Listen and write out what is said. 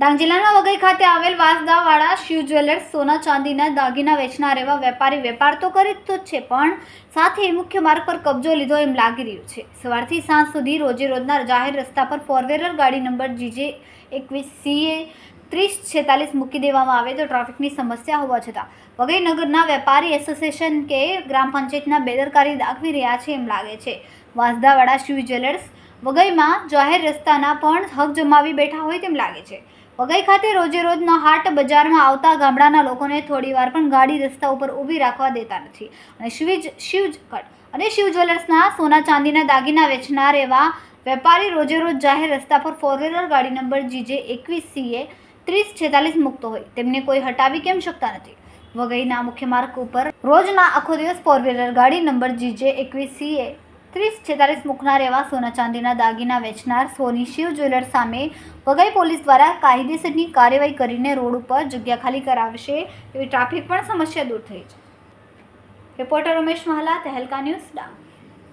ડાંગ જિલ્લાના વઘઈ ખાતે આવેલ વાસદાવાળા શિવ જ્વેલર્સ સોના ચાંદીના દાગીના વેચનાર એવા વેપારી વેપાર તો કરી તો છે, પણ સાથે મુખ્ય માર્ગ પર કબજો લીધો એમ લાગી રહ્યું છે. સવારથી સાંજ સુધી રોજે રોજના જાહેર રસ્તા પર ફોરવેલર ગાડી નંબર જીજે એકવીસ સીએ ત્રીસ છેતાલીસ મૂકી દેવામાં આવે તો ટ્રાફિકની સમસ્યા હોવા છતાં વઘઈ નગરના વેપારી એસોસિએશન કે ગ્રામ પંચાયતના બેદરકારી દાખવી રહ્યા છે એમ લાગે છે. વાંસદાવાડા શિવ જ્વેલર્સ વઘઈમાં જાહેર રસ્તાના પણ હક જમાવી બેઠા હોય તેમ લાગે છે. વઘઈ ખાતે રોજે રોજના હાટ બજારમાં આવતા ગામડાના લોકોને થોડીવાર પણ ગાડી રસ્તા ઉપર ઊભી રાખવા દેતા નથી. અને શિવજ શિવ કટ અને શિવ જ્વેલર્સના સોના ચાંદીના દાગીના વેચનાર એવા વેપારી રોજે રોજ જાહેર રસ્તા પર ફોર વ્હીલર ગાડી નંબર જીજે એકવીસ સીએ ત્રીસ છેતાલીસ મૂકતો હોય. તેમને કોઈ હટાવી કેમ શકતા નથી? વઘઈના મુખ્ય માર્ગ ઉપર રોજના આખો દિવસ ફોર વ્હીલર ગાડી નંબર જીજે એકવીસ સીએ ત્રીસ છેતાલીસ મુખના એવા સોના ચાંદીના દાગીના વેચનાર સોની શિવ જ્વેલર સામે વઘઈ પોલીસ દ્વારા કાયદેસરની કાર્યવાહી કરીને રોડ ઉપર જગ્યા ખાલી કરાવશે એવી ટ્રાફિક પણ સમસ્યા દૂર થઈ છે. Reporter Umesh Mahala, Tehelka news Dang.